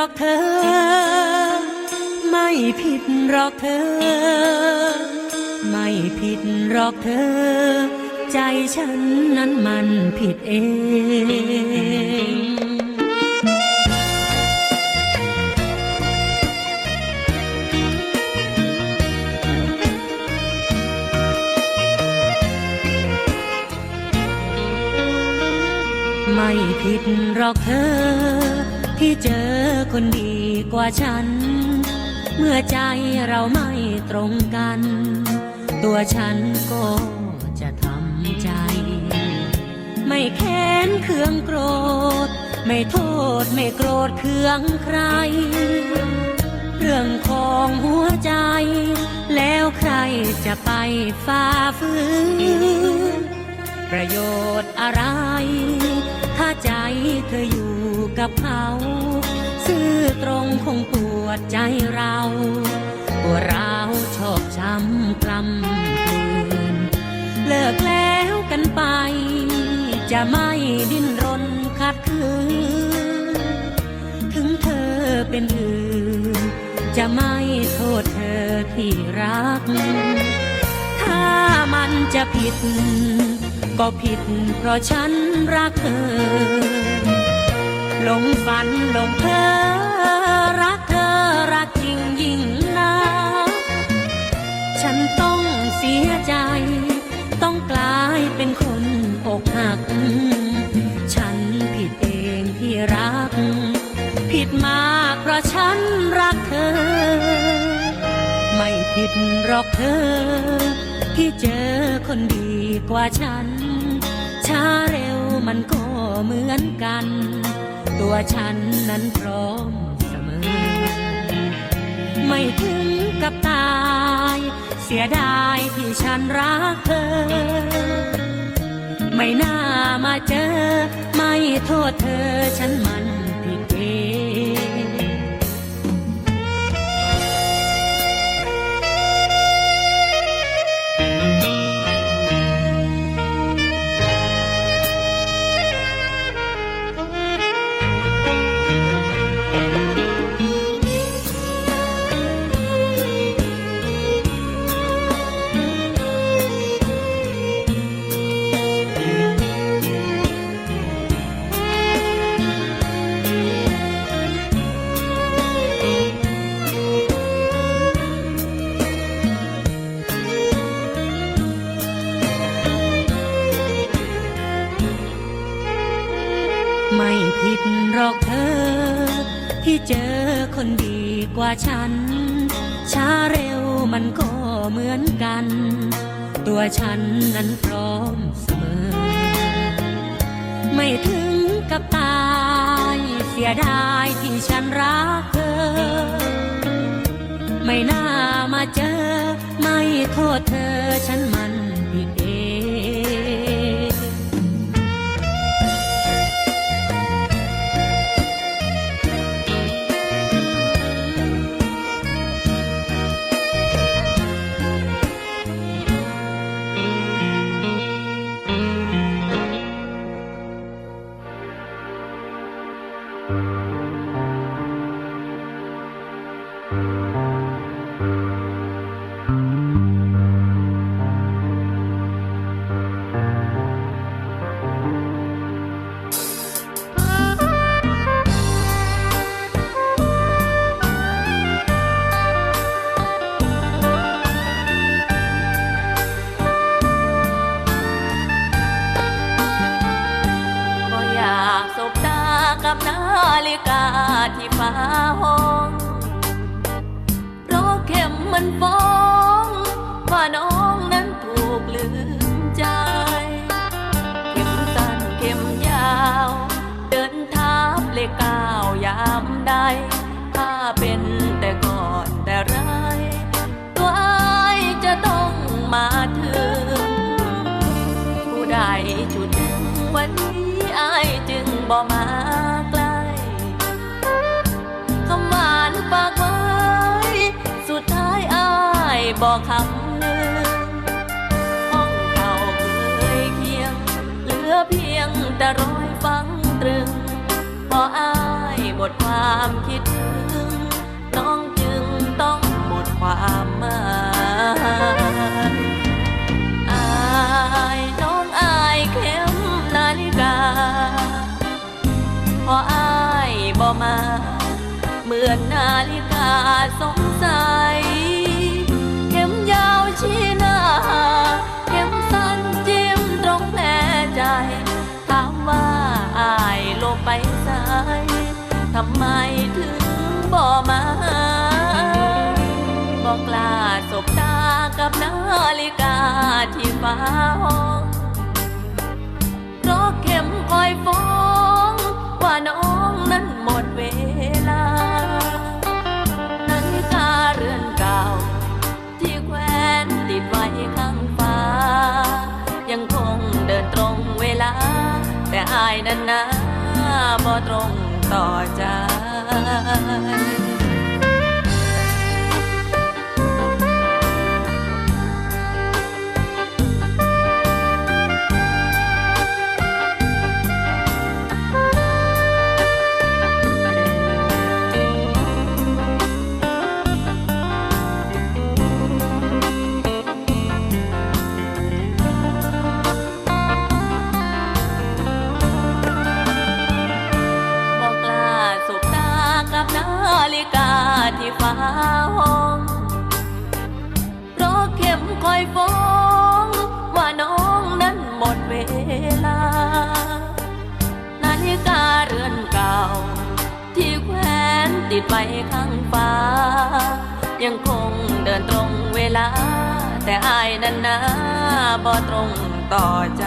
อกเธอ ไม่ผิดหรอกเธอ ไม่ผิดหรอกเธอ ใจฉันนั้นมันผิดเองไม่ผิดหรอกเธอ ที่เจอคนดีกว่าฉัน เมื่อใจเราไม่ตรงกัน ตัวฉันก็จะทำใจ ไม่แค้นเคืองโกรธ ไม่โทษไม่โกรธเคืองใคร เรื่องของหัวใจ แล้วใครจะไปฝ่าฝืนประโยชน์อะไร ถ้าใจเธออยู่ กับเขา ซื่อตรงคงปวดใจเราตัวเราชอกช้ำกลำกลืนเลิกแล้วกันไป จะไม่ดิ้นรนขัดขืนถึงเธอเป็นอื่น จะไม่โทษเธอที่รัก ถ้ามันจะผิดก็ผิดเพราะฉันรักเธอ หลงฝันหลงเพ้อรักเธอรักจริงยิ่งนักฉันต้องเสียใจ ต้องกลายเป็นคนอกหัก ฉันผิดเองที่รัก ผิดมากเพราะฉันรักเธอ ไม่ผิดหรอกเธอ ที่เจอคนดีกว่าฉัน ช้าเร็วมันก็เหมือนกัน ตัวฉันนั้นพร้อมเสมอ ไม่ถึงกับตาย เสียดายที่ฉันรักเธอ ไม่น่ามาเจอ ไม่โทษเธอฉันมัน ธอ ที่เจอคนดีกว่าฉัน ช้าเร็วมันก็เหมือนกัน ตัวฉันนั้นพร้อมเสมอ ไม่ถึงกับตายเสียดายที่ฉันรักเธอ ไม่น่ามาเจอ ไม่โทษเธอฉันมัน ผิด กับนาฬิกาที่ฟ้าห้องเพราะเข็มมันฟ้อง ว่าน้องนั้นถูกลืมใจ เข็มสั้นเข็มยาว เดินทับเลขเก้ายามใดถ้าเป็นแต่ก่อนแต่ไรตัวไอจะต้องมาถึง ผู้ใดจุดถึงวันนี้อจึงบ่มา บอกคำหนึ่งห้องเก่าเคยเคียง เหลือเพียงแต่รอยฝังตรึง พออายหมดความคิดถึง น้องจึงต้องหมดความหมายอายน้องอายเข็มนาฬิกา พออายบ่มา เหมือนนาฬิกาสงสัย ที่ฟ้าห้องเพราะเข็มคอยฟ้องว่าน้องนั้นหมดเวลานาฬิกาเรือนเก่า ที่แขวนติดไว้ข้างฟ้า ยังคงเดินตรงเวลา แต่อายนั้นนะบ่ตรงต่อใจ ยฟ้องว่าน้องนั้นหมดเวลา นาฬิกาเรือนเก่า ที่แขวนติดไว้ข้างฟ้า ยังคงเดินตรงเวลา แต่อายนั้นนะบ่ตรงต่อใจ